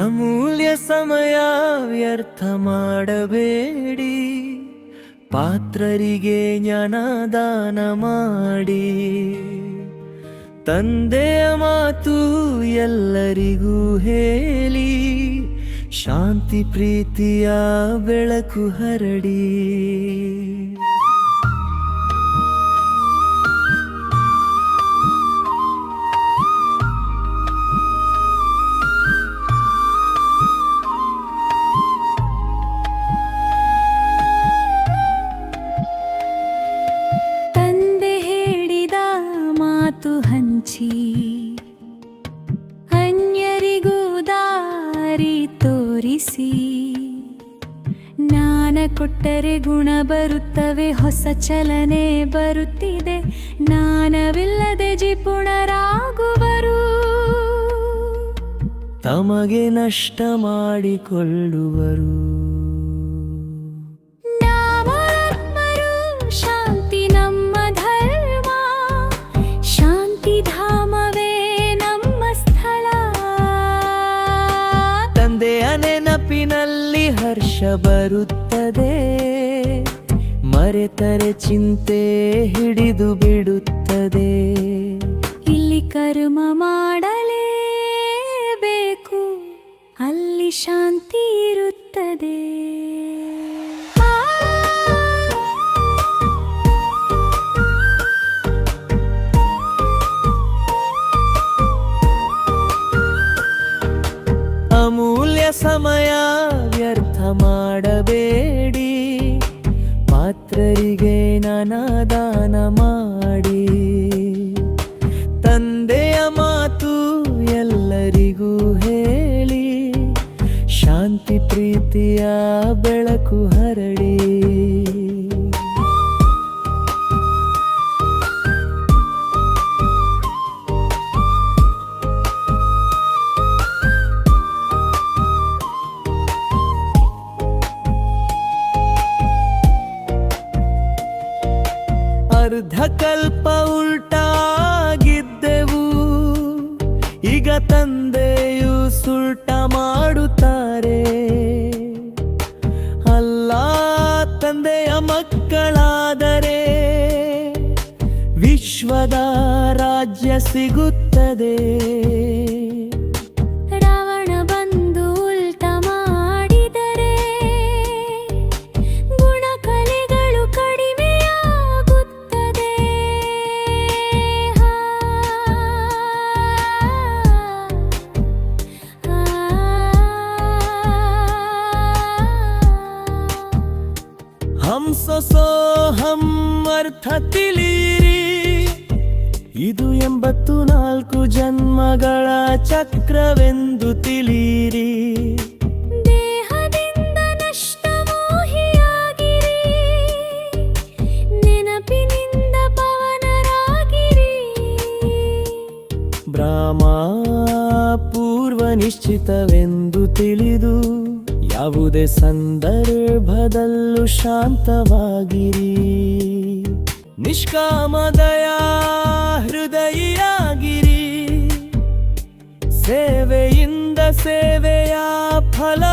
ಅಮೂಲ್ಯ ಸಮಯ ವ್ಯರ್ಥ ಮಾಡಬೇಡಿ. ಪಾತ್ರರಿಗೆ ಜ್ಞಾನದಾನ ಮಾಡಿ. ತಂದೆಯ ಮಾತು ಎಲ್ಲರಿಗೂ ಹೇಳಿ. ಶಾಂತಿ ಪ್ರೀತಿಯ ಬೆಳಕು ಹರಡಿ. ಮಾತು ಹಂಚಿ. ಅನ್ಯರಿಗೂ ದಾರಿ ತೋರಿಸಿ. ಜ್ಞಾನ ಕೊಟ್ಟರೆ ಗುಣ ಬರುತ್ತವೆ, ಹೊಸ ಚಲನೆ ಬರುತ್ತಿದೆ. ಜ್ಞಾನವಿಲ್ಲದೆ ಜಿಪುಣರಾಗುವರು. ತಮಗೆ ನಷ್ಟ ಮಾಡಿಕೊಳ್ಳುವರು. ನೆನಪಿನಲ್ಲಿ ಹರ್ಷ ಬರುತ್ತದೆ. ಮರೆತರೆ ಚಿಂತೆ ಹಿಡಿದು ಬಿಡುತ್ತದೆ. ಇಲ್ಲಿ ಕರ್ಮ ಮಾಡಲೇಬೇಕು. ಅಲ್ಲಿ ಶಾಂತಿ ಸಮಯ ವ್ಯರ್ಥ ಮಾಡಬೇಡಿ. ಪಾತ್ರರಿಗೆ ನನದಾನ ಮಾಡಿ. ತಂದೆಯ ಮಾತು ಎಲ್ಲರಿಗೂ ಹೇಳಿ. ಶಾಂತಿ ಪ್ರೀತಿಯ ಬೆಳಕು ಹರಡಿ. ಅರ್ಧ ಕಲ್ಪ ಉಲ್ಟಾಗಿದ್ದೆವು. ಈಗ ತಂದೆಯು ಸುಲ್ಟ ಮಾಡುತ್ತಾರೆ. ಅಲ್ಲ ತಂದೆಯ ಮಕ್ಕಳಾದರೆ ವಿಶ್ವದ ರಾಜ್ಯ ಸಿಗುತ್ತದೆ. ಸೋಹಂ ಅರ್ಥ ತಿಳಿಯಿರಿ. ಇದು ಎಂಬತ್ತು ನಾಲ್ಕು ಜನ್ಮಗಳ ಚಕ್ರವೆಂದು ತಿಳಿಯಿರಿ. ದೇಹದಿಂದ ನಷ್ಟ ಮೋಹಿಯಾಗಿರಿ ನೆನಪಿನಿಂದ ಪವನರಾಗಿರಿ. ಬ್ರಾಹ್ಮ ಪೂರ್ವ ನಿಶ್ಚಿತವೆಂದು ತಿಳಿದು ಯಾವುದೇ ಸಂದರ್ಭದಲ್ಲೂ ಶಾಂತವಾಗಿರಿ. ನಿಷ್ಕಾಮದಯ ಹೃದಯಿಯಾಗಿರಿ. ಸೇವೆಯಿಂದ ಸೇವೆಯ ಫಲ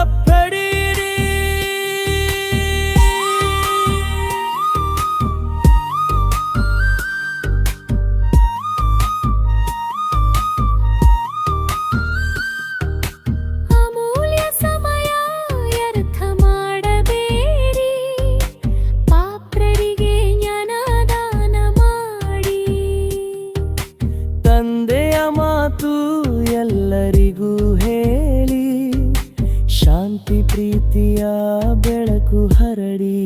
ಪ್ರೀತಿಯ ಬೆಳಕು ಹರಡಿ